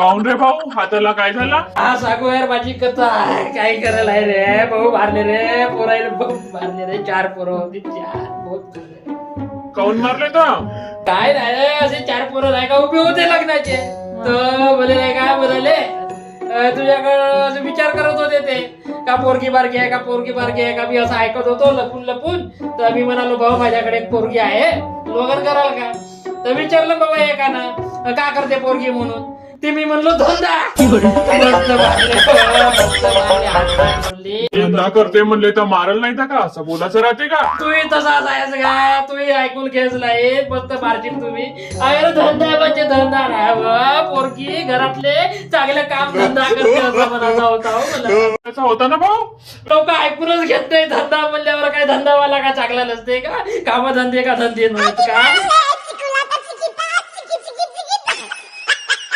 काऊन रे भाऊ? हाताला काय झाला? हा सांगू यार माझी कथा काय करायला आहे रे? भाऊ मारले रे. पोरायला भाऊ मारले रे. चार पोरं होती चार बहुत. काऊन मारले तर काय नाही रे असे चार पोरं नाही का? उभे होते लग्नाचे. तर बोले नाही का? बोलले तुझ्याकडं असं विचार करत होते ते. का पोरगी बारगी आहे का पोरगी बारगी आहे? का मी असं ऐकत होतो लपून लपून? तर मी म्हणालो भाऊ माझ्याकडे एक पोरगी आहे. लोगन कराल का? तर विचारलं बाबा एकानं. का करते पोरगी म्हणून? ते मी म्हणलो धंदा. धंदा करते म्हणले तर मारल नाही तर का? असं बोलायचं राहते का? तुम्ही तसा जायचं का? तुम्ही ऐकून घ्यायच नाही. मस्त मारशील तुम्ही. अरे धंदा म्हणजे धंदा नाही. पोरगी घरातले चांगले काम धंदा करते असं म्हणायचा होता होता ना भाऊ? लोक ऐकूनच घेत नाही. धंदा म्हणल्यावर काय धंदावाला का चांगला नसते का? काम धंदे का धंदे नसत का?